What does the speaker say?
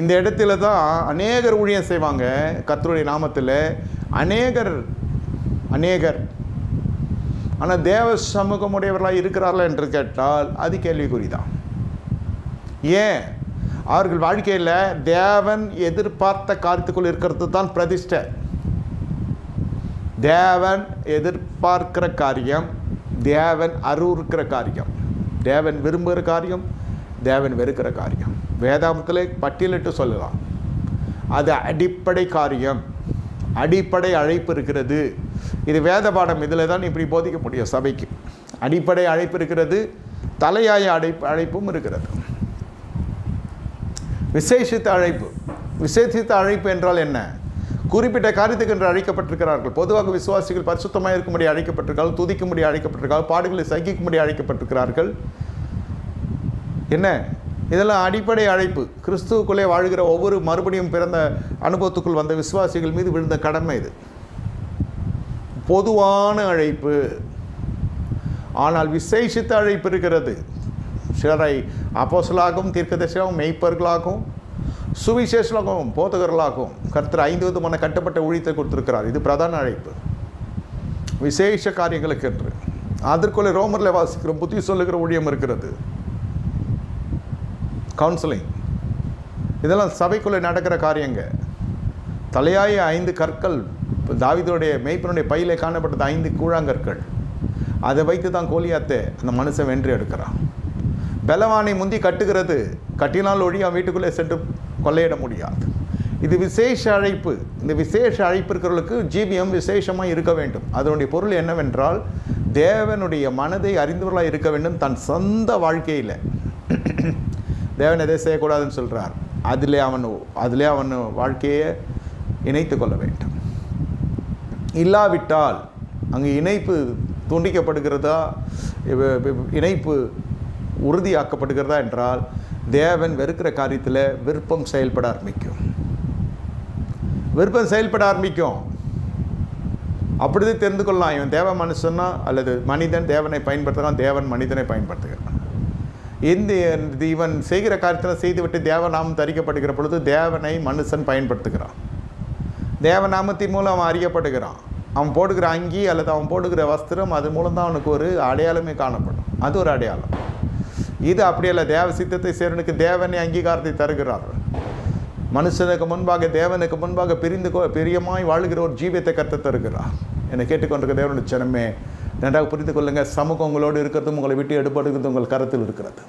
இந்த இடத்துல தான் அநேகர் ஊழியம் செய்வாங்க கத்தருடைய நாமத்தில். அநேகர் அநேகர். ஆனால் தேவ சமூகமுடையவர்களாக இருக்கிறார்களா என்று கேட்டால் அது கேள்விக்குறி தான் ஏன்? அவர்கள் வாழ்க்கையில் தேவன் எதிர்பார்த்த காரியத்துக்குள் இருக்கிறது தான் பிரதிஷ்டை. தேவன் எதிர்பார்க்கிற காரியம் தேவன் அருவுறுக்கிற காரியம். தேவன் விரும்புகிற காரியம் தேவன் வெறுக்கிற காரியம். வேதாமத்தில் பட்டியலிட்டு சொல்லலாம். அது அடிப்படை காரியம். அடிப்படை அழைப்பு இருக்கிறது. இது வேத பாடம் இதில் தான் இப்படி போதிக்க முடியும் சபைக்கு. அடிப்படை அழைப்பு இருக்கிறது தலையாய அழைப்பு அழைப்பும் இருக்கிறது. விசேஷித்த அழைப்பு. விசேஷித்த அழைப்பு என்றால் என்ன? குறிப்பிட்ட காரியத்துக்கு என்று அழைக்கப்பட்டிருக்கிறார்கள். பொதுவாக விசுவாசிகள் பரிசுத்தமாக இருக்கும்படி அழைக்கப்பட்டிருக்கார்கள் துதிக்கும்படி அழைக்கப்பட்டிருக்கார்கள் பாடுகளை சகிக்கும்படி அழைக்கப்பட்டிருக்கிறார்கள். என்ன? இதெல்லாம் அடிப்படை அழைப்பு. கிறிஸ்துவுக்குள்ளே வாழ்கிற ஒவ்வொரு மறுபடியும் பிறந்த அனுபவத்துக்குள் வந்த விசுவாசிகள் மீது விழுந்த கடமை இது. பொதுவான அழைப்பு. ஆனால் விசேஷித்த அழைப்பு இருக்கிறது. சிலரை அப்போசலாகவும் தீர்க்கதரிசியாகவும் மெய்ப்பர்களாகவும் சுவிசேஷமாகவும் போதகர்களாகவும் கருத்தர் ஐந்து விதமான கட்டப்பட்ட ஊழியத்தை கொடுத்துருக்கிறார். இது பிரதான அழைப்பு. விசேஷ காரியங்களுக்கு என்று அதற்குள்ளே ரோமரில் வாசிக்கிறோம் புத்தி சொல்லுகிற ஊழியம் இருக்கிறது. கவுன்சிலிங் இதெல்லாம் சபைக்குள்ளே நடக்கிற காரியங்க. தலையாய ஐந்து கற்கள் தாவிதோடைய மெய்ப்பனுடைய பையிலே காணப்பட்டது ஐந்து கூழாங்கற்கள். அதை வைத்து தான் கோலியாத்தே அந்த மனுஷன் வென்று எடுக்கிறான். பலவானை முந்தி கட்டுகிறது கட்டினால் ஒழி அவன் வீட்டுக்குள்ளே சென்று கொள்ளையிட முடியாது. இது விசேஷ அழைப்பு. இந்த விசேஷ அழைப்பு இருக்கிறவர்களுக்கு ஜீவியம் விசேஷமாக இருக்க வேண்டும். அதனுடைய பொருள் என்னவென்றால் தேவனுடைய மனதை அறிந்தவர்களாக இருக்க வேண்டும் தன் சொந்த வாழ்க்கையில். தேவன் எதை செய்யக்கூடாதுன்னு சொல்கிறார் அதிலே அவன் அதிலே அவன் வாழ்க்கையை இணைத்து கொள்ள வேண்டும். இல்லாவிட்டால் அங்கு இணைப்பு துண்டிக்கப்படுகிறதா இணைப்பு உறுதியாக்கப்படுகிறதா என்றால் தேவன் வெறுக்கிற காரியத்தில் விருப்பம் செயல்பட ஆரம்பிக்கும். விருப்பம் செயல்பட ஆரம்பிக்கும். அப்படிதான் தெரிந்து கொள்ளலாம். இவன் தேவ மனுஷன்னா அல்லது மனிதன் தேவனை பயன்படுத்துகிறான் தேவன் மனிதனை பயன்படுத்துகிறான். இந்த இவன் செய்கிற காரியத்தில் செய்துவிட்டு தேவநாமம் தரிக்கப்படுகிற பொழுது தேவனை மனுஷன் பயன்படுத்துகிறான். தேவநாமத்தின் மூலம் அவன் அறியப்படுகிறான். அவன் போடுகிற அங்கி அல்லது அவன் போடுகிற வஸ்திரம் அது மூலம் தான் அவனுக்கு ஒரு அடையாளமே காணப்படும். அது ஒரு அடையாளம். இது அப்படியல்ல தேவ சித்தத்தை சேரனுக்கு தேவனை அங்கீகாரத்தை தருகிறார். மனுஷனுக்கு முன்பாக தேவனுக்கு முன்பாக பிரிந்து பிரியமாய் வாழுகிற ஒரு ஜீவியத்தை கற்று தருகிறார். என்னை கேட்டுக்கொண்டிருக்க தேவனுடைய ஜனமே நன்றாக புரிந்து கொள்ளுங்கள். சமூகம் உங்களோடு இருக்கிறதும் உங்களை விட்டு எடுப்படுகிறது உங்கள் கருத்தில் இருக்கிறது.